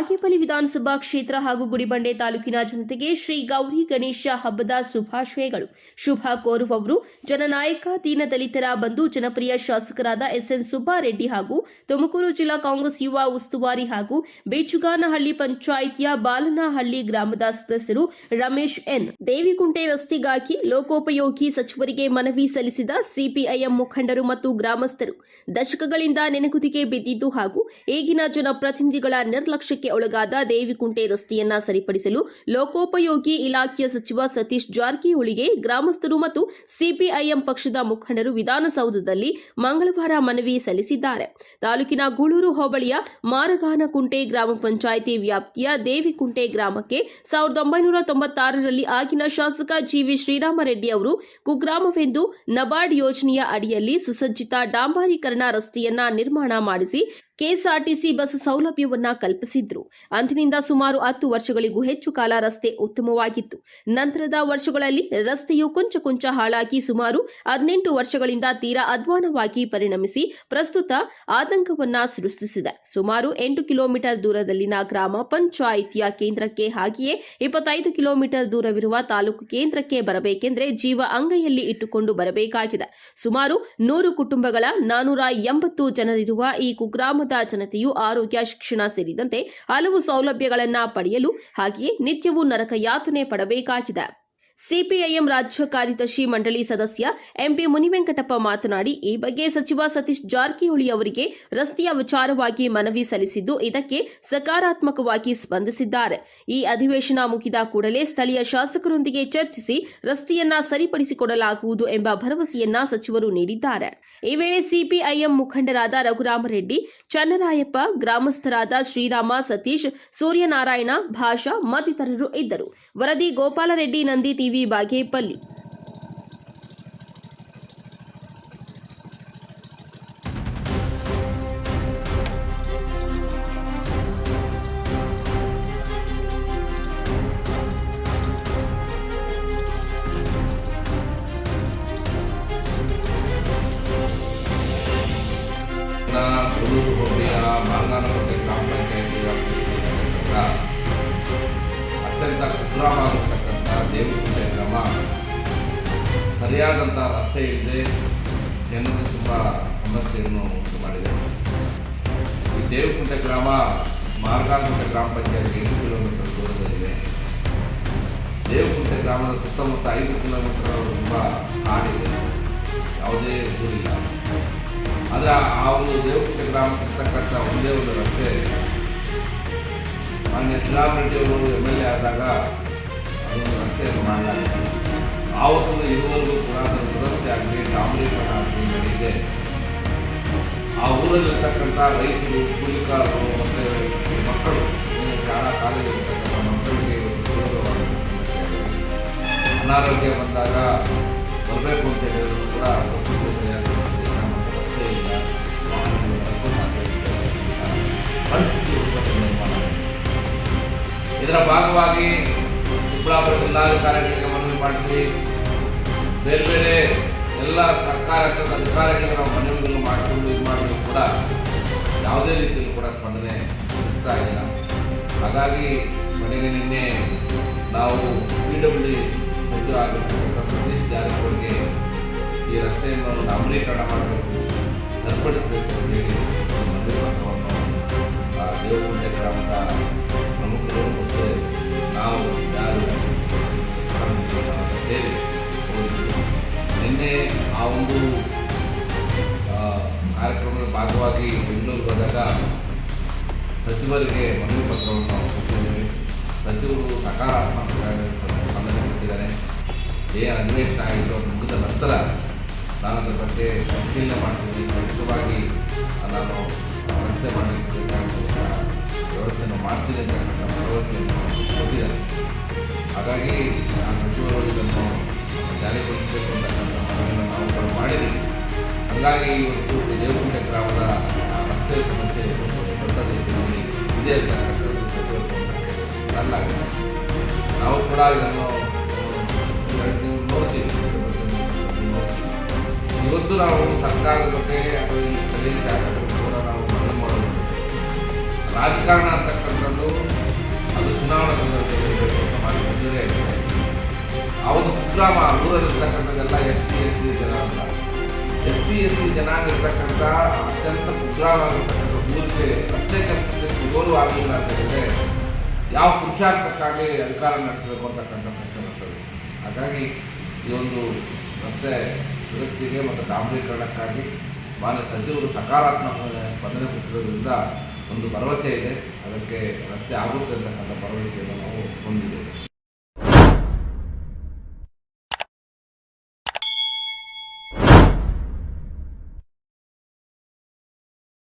ಬಾಗೇಪಲ್ಲಿ ವಿಧಾನಸಭಾ ಕ್ಷೇತ್ರ ಹಾಗೂ ಗುಡಿಬಂಡೆ ತಾಲೂಕಿನ ಜನತೆಗೆ ಶ್ರೀ ಗೌರಿ ಗಣೇಶ ಹಬ್ಬದ ಶುಭಾಶಯಗಳು. ಶುಭ ಕೋರುವವರು ಜನನಾಯಕ, ದೀನ ದಲಿತರ ಬಂಧು, ಜನಪ್ರಿಯ ಶಾಸಕರಾದ ಎಸ್ಎನ್ ಸುಬ್ಬಾರೆಡ್ಡಿ ಹಾಗೂ ತುಮಕೂರು ಜಿಲ್ಲಾ ಕಾಂಗ್ರೆಸ್ ಯುವ ಉಸ್ತುವಾರಿ ಹಾಗೂ ಬೇಚುಗಾನಹಳ್ಳಿ ಪಂಚಾಯಿತಿಯ ಬಾಲನಹಳ್ಳಿ ಗ್ರಾಮದ ಸದಸ್ಯರು ರಮೇಶ್ ಎನ್. ದೇವಿಕುಂಟೆ ರಸ್ತೆಗಾಗಿ ಲೋಕೋಪಯೋಗಿ ಸಚಿವರಿಗೆ ಮನವಿ ಸಲ್ಲಿಸಿದ ಸಿಪಿಐಎಂ ಮುಖಂಡರು ಮತ್ತು ಗ್ರಾಮಸ್ಥರು. ದಶಕಗಳಿಂದ ನೆನಗುದಿಗೆ ಬಿದ್ದಿದ್ದು ಹಾಗೂ ಈಗಿನ ಜನಪ್ರತಿನಿಧಿಗಳ ನಿರ್ಲಕ್ಷ್ಯಕ್ಕೆ ಒಳಗಾದ ದೇವಿಕುಂಟೆ ರಸ್ತೆಯನ್ನ ಸರಿಪಡಿಸಲು ಲೋಕೋಪಯೋಗಿ ಇಲಾಖೆಯ ಸಚಿವ ಸತೀಶ್ ಜಾರಕಿಹೊಳಿಗೆ ಗ್ರಾಮಸ್ಥರು ಮತ್ತು ಸಿಪಿಐಎಂ ಪಕ್ಷದ ಮುಖಂಡರು ವಿಧಾನಸೌಧದಲ್ಲಿ ಮಂಗಳವಾರ ಮನವಿ ಸಲ್ಲಿಸಿದ್ದಾರೆ. ತಾಲೂಕಿನ ಗೂಳೂರು ಹೋಬಳಿಯ ಮಾರಗಾನಕುಂಟೆ ಗ್ರಾಮ ಪಂಚಾಯಿತಿ ವ್ಯಾಪ್ತಿಯ ದೇವಿಕುಂಟೆ ಗ್ರಾಮಕ್ಕೆ ಸಾವಿರದ ಒಂಬೈನೂರ ತೊಂಬತ್ತಾರರಲ್ಲಿ ಆಗಿನ ಶಾಸಕ ಜಿವಿ ಶ್ರೀರಾಮರೆಡ್ಡಿ ಅವರು ಕುಗ್ರಾಮವೆಂದು ನಬಾರ್ಡ್ ಯೋಜನೆಯ ಅಡಿಯಲ್ಲಿ ಸುಸಜ್ಜಿತ ಡಾಂಬಾರೀಕರಣ ರಸ್ತೆಯನ್ನ ನಿರ್ಮಾಣ ಮಾಡಿಸಿ ಕೆಎಸ್ಆರ್ಟಿಸಿ ಬಸ್ ಸೌಲಭ್ಯವನ್ನ ಕಲ್ಪಿಸಿದ್ರು. ಅಂದಿನಿಂದ ಸುಮಾರು ಹತ್ತು ವರ್ಷಗಳಿಗೂ ಹೆಚ್ಚು ಕಾಲ ರಸ್ತೆ ಉತ್ತಮವಾಗಿತ್ತು. ನಂತರದ ವರ್ಷಗಳಲ್ಲಿ ರಸ್ತೆಯು ಕೊಂಚ ಕೊಂಚ ಹಾಳಾಗಿ ಸುಮಾರು ಹದಿನೆಂಟು ವರ್ಷಗಳಿಂದ ತೀರಾ ಅಧ್ವಾನವಾಗಿ ಪರಿಣಮಿಸಿ ಪ್ರಸ್ತುತ ಆತಂಕವನ್ನ ಸೃಷ್ಟಿಸಿದೆ. ಸುಮಾರು ಎಂಟು ಕಿಲೋಮೀಟರ್ ದೂರದಲ್ಲಿನ ಗ್ರಾಮ ಪಂಚಾಯಿತಿಯ ಕೇಂದ್ರಕ್ಕೆ ಹಾಗೆಯೇ ಇಪ್ಪತ್ತೈದು ಕಿಲೋಮೀಟರ್ ದೂರವಿರುವ ತಾಲೂಕು ಕೇಂದ್ರಕ್ಕೆ ಬರಬೇಕೆಂದ್ರೆ ಜೀವ ಅಂಗೈಯಲ್ಲಿ ಇಟ್ಟುಕೊಂಡು ಬರಬೇಕಾಗಿದೆ. ಸುಮಾರು ನೂರು ಕುಟುಂಬಗಳ ನಾನೂರ ಎಂಬತ್ತು ಜನರಿರುವ ಈ ಕುಗ್ರಾಮದ ಜನತೆಯು ಆರೋಗ್ಯ ಶಿಕ್ಷಣ ಸೇರಿದಂತೆ ಹಲವು ಸೌಲಭ್ಯಗಳನ್ನು ಪಡೆಯಲು ಹಾಗೆಯೇ ನಿತ್ಯವೂ ನರಕ ಯಾತನೆ ಪಡಬೇಕಾಗಿದೆ. ಸಿಪಿಐಎಂ ರಾಜ್ಯ ಕಾರ್ಯದರ್ಶಿ ಮಂಡಳಿ ಸದಸ್ಯ ಎಂಪಿ ಮುನಿವೆಂಕಟಪ್ಪ ಮಾತನಾಡಿ, ಈ ಬಗ್ಗೆ ಸಚಿವ ಸತೀಶ್ ಜಾರಕಿಹೊಳಿ ಅವರಿಗೆ ರಸ್ತೆಯ ವಿಚಾರವಾಗಿ ಮನವಿ ಸಲ್ಲಿಸಿದ್ದು, ಇದಕ್ಕೆ ಸಕಾರಾತ್ಮಕವಾಗಿ ಸ್ಪಂದಿಸಿದ್ದಾರೆ. ಈ ಅಧಿವೇಶನ ಮುಗಿದ ಕೂಡಲೇ ಸ್ಥಳೀಯ ಶಾಸಕರೊಂದಿಗೆ ಚರ್ಚಿಸಿ ರಸ್ತೆಯನ್ನ ಸರಿಪಡಿಸಿಕೊಡಲಾಗುವುದು ಎಂಬ ಭರವಸೆಯನ್ನ ಸಚಿವರು ನೀಡಿದ್ದಾರೆ. ಈ ವೇಳೆ ಸಿಪಿಐಎಂ ಮುಖಂಡರಾದ ರಘುರಾಮರೆಡ್ಡಿ ಚನ್ನರಾಯಪ್ಪ, ಗ್ರಾಮಸ್ಥರಾದ ಶ್ರೀರಾಮ ಸತೀಶ್, ಸೂರ್ಯನಾರಾಯಣ, ಭಾಷಾ ಮತ್ತಿತರರು ಇದ್ದರು. ವರದಿ ಗೋಪಾಲರೆಡ್ಡಿ, ನಂದಿ ಟಿವಿ ಬಾಗೇಪಲ್ಲಿ. ಕೊಲ್ಲೂರು ಹೋಬಳಿಯ ವ್ಯಾಪ್ತಿಯಲ್ಲಿರ್ತಕ್ಕಂಥ ಅತ್ಯಂತ ಕುಗ್ರಾಮ ದೇವಗುಂಟೆ ಗ್ರಾಮ ಸರಿಯಾದಂಥ ರಸ್ತೆ ಇಲ್ಲದೆ ಜನರಿಗೆ ತುಂಬ ಸಮಸ್ಯೆಯನ್ನು ಉಂಟು ಮಾಡಿದೆ. ಈ ದೇವಕುಂಟೆ ಗ್ರಾಮ ಮಾರ್ಗಾಂತ ಗ್ರಾಮ ಪಂಚಾಯತ್ ಎಂಟು ಕಿಲೋಮೀಟರ್ ದೂರದಲ್ಲಿದೆ. ದೇವಕುಂಟೆ ಗ್ರಾಮದ ಸುತ್ತಮುತ್ತ ಐದು ಕಿಲೋಮೀಟರ್ ತುಂಬ ಕಾಡಿದೆ ಯಾವುದೇ ಊರಿಲ್ಲ. ಆದರೆ ಆ ಒಂದು ದೇವಕುಂಟೆ ಗ್ರಾಮಕ್ಕೆ ಇರ್ತಕ್ಕಂಥ ಒಂದೇ ಒಂದು ರಸ್ತೆ, ಮಾನ್ಯ ಚುನಾವಣೆ ಎಂ ಎಲ್ ಎ ಆದಾಗ ರಸ್ತೆಯನ್ನು ಮಾಡಲಾಗಿದೆ ಆವತ್ತು ಇರುವವರೆಗೂ ಕೂಡ ಅದರ ದುರಸ್ತಿ ಆಗಲಿ ಡಾಂಬರೀಕರಣ ಆಗಲಿ ನಡೆದಿದೆ ಆ ಊರಲ್ಲಿರ್ತಕ್ಕಂಥ ರೈತರು, ಕೂಲಿಕಾರರು, ಮತ್ತು ಮಕ್ಕಳು ಶಾಲಾ ಕಾಲೇಜು ಇರ್ತಕ್ಕಂಥ ಮಕ್ಕಳಿಗೆ. ಅನಾರೋಗ್ಯ ಬಂದಾಗ ಬರಬೇಕು ಅಂತ ಹೇಳಿದ್ರು ಕೂಡ ರಸ್ತೆ ಇಲ್ಲ. ಪರಿಸ್ಥಿತಿ. ಇದರ ಭಾಗವಾಗಿ ಚಿಕ್ಕಬಳ್ಳಾಪುರ ಜಿಲ್ಲಾಧಿಕಾರಿಗಳಿಗೆ ಮನವಿ ಮಾಡ್ತೀವಿ ಬೇರೆ ಬೇರೆ ಎಲ್ಲ ಸರ್ಕಾರದ ಅಧಿಕಾರಿಗಳಿಗೆ ನಾವು ಮನವಿಗಳನ್ನು ಮಾಡಿಕೊಂಡು ಇದು ಮಾಡಿದ್ರು ಕೂಡ ಯಾವುದೇ ರೀತಿಯಲ್ಲೂ ಕೂಡ ಸ್ಪಂದನೆ ಸಿಗ್ತಾ ಇಲ್ಲ. ಹಾಗಾಗಿ ಮನೆಗೆ ನಿನ್ನೆ ನಾವು ಪಿ ಡಬ್ಲ್ಯೂ ಸಚಿವ ಆಗಿರ್ತಕ್ಕಂಥ ಸತೀಶ್ ಜಾರಕಿಹೊಳಿಗೆ ಈ ರಸ್ತೆಯನ್ನು ಅಮಲೀಕರಣ ಮಾಡಬೇಕು, ಸರಿಪಡಿಸಬೇಕು ಅಂತೇಳಿ ದೇವಗುಂಟೆ ಗ್ರಾಮದ ಪ್ರಮುಖರು ಮತ್ತು ನಾವು ಭಾಗವಾಗಿ ಬೆಂಗಳೂರು ಹೋದಾಗ ಸಚಿವರಿಗೆ ಮನವಿ ಪತ್ರವನ್ನು ನಾವು ಕೊಟ್ಟಿದ್ದೇವೆ. ಸಚಿವರು ಸಕಾರಾತ್ಮಕವಾಗಿ ಸ್ಪಂದನೆ ಕೊಟ್ಟಿದ್ದಾರೆ. ಏನು ಅನ್ವೇಷಣೆ ಆಗಿದ್ದು ಮುಗಿದ ನಂತರ ನಾನು ಅದರ ಬಗ್ಗೆ ಪರಿಶೀಲನೆ ಮಾಡ್ತೀನಿ ಖಚಿತವಾಗಿ ನಾನು ವ್ಯವಸ್ಥೆ ಮಾಡಲಿಕ್ಕೆ ವ್ಯವಸ್ಥೆಯನ್ನು ಮಾಡ್ತೀನಿ ಅಂತಕ್ಕಂಥ ಭರವಸೆಯನ್ನು ಕೊಟ್ಟಿದ್ದಾರೆ. ಹಾಗಾಗಿ ನಾನು ಸಚಿವರು ಇದನ್ನು ಜಾರಿಗೊಳಿಸಬೇಕು ಅಂತಕ್ಕಂಥ ಹಾಗಾಗಿ ಇವತ್ತು ದೇವಗುಂಟೆ ಗ್ರಾಮದ ರಸ್ತೆ ಸಮಸ್ಯೆ ದೊಡ್ಡ ಇದೆ ಗಮನಕ್ಕೆ ನಾವು ಕೂಡ ಇದನ್ನು ನೋಡ್ತೀವಿ. ಇವತ್ತು ನಾವು ಸರ್ಕಾರದ ಬಗ್ಗೆ ಅಥವಾ ಈ ಸ್ಥಳೀಯ ಶಾಸಕರು ಕೂಡ ನಾವು ಮನವಿ ರಾಜಕಾರಣ ಅಂತಕ್ಕಂಥದ್ದು ಚುನಾವಣಾ ಸಂದರ್ಭದಲ್ಲಿ ಕೆಲಸ ಮಾಡಿ ಬಂದಿದೆ ಆ ಒಂದು ಕುಗ್ರಾಮ, ಊರಲ್ಲಿರ್ತಕ್ಕಂಥದ್ದೆಲ್ಲ ಎಸ್ ಟಿ ಎಸ್ ಸಿ ಜನ ಎಸ್ ಟಿ ಎಸ್ ಸಿ ಜನಾಂಗ ಇರ್ತಕ್ಕಂಥ ಅತ್ಯಂತ ಉಗ್ರವಾಗಿರ್ತಕ್ಕಂಥ ಮೂರ್ತಿ ಅಷ್ಟೇ ಕೆಲಸಕ್ಕೆ ಗೋಲು ಆಗಲಿಲ್ಲ ಅಂತ ಹೇಳಿದ್ರೆ ಯಾವ ಪುರುಷಾರ್ಥಕ್ಕಾಗಿ ಅಧಿಕಾರ ನಡೆಸಬೇಕು ಅಂತಕ್ಕಂಥ ಪ್ರಶ್ನೆ ಬರ್ತದೆ. ಹಾಗಾಗಿ ಈ ಒಂದು ರಸ್ತೆ ದುರಸ್ತಿಗೆ ಮತ್ತು ಡಾಂಬರೀಕರಣಕ್ಕಾಗಿ ಮಾನ್ಯ ಸಚಿವರು ಸಕಾರಾತ್ಮಕ ಸ್ಪಂದನೆ ಕೊಟ್ಟಿರೋದ್ರಿಂದ ಒಂದು ಭರವಸೆ ಇದೆ. ಅದಕ್ಕೆ ರಸ್ತೆ ಆಗುತ್ತೆ ಅಂತಕ್ಕಂಥ ಭರವಸೆಯನ್ನು ನಾವು ಹೊಂದಿದ್ದೇವೆ.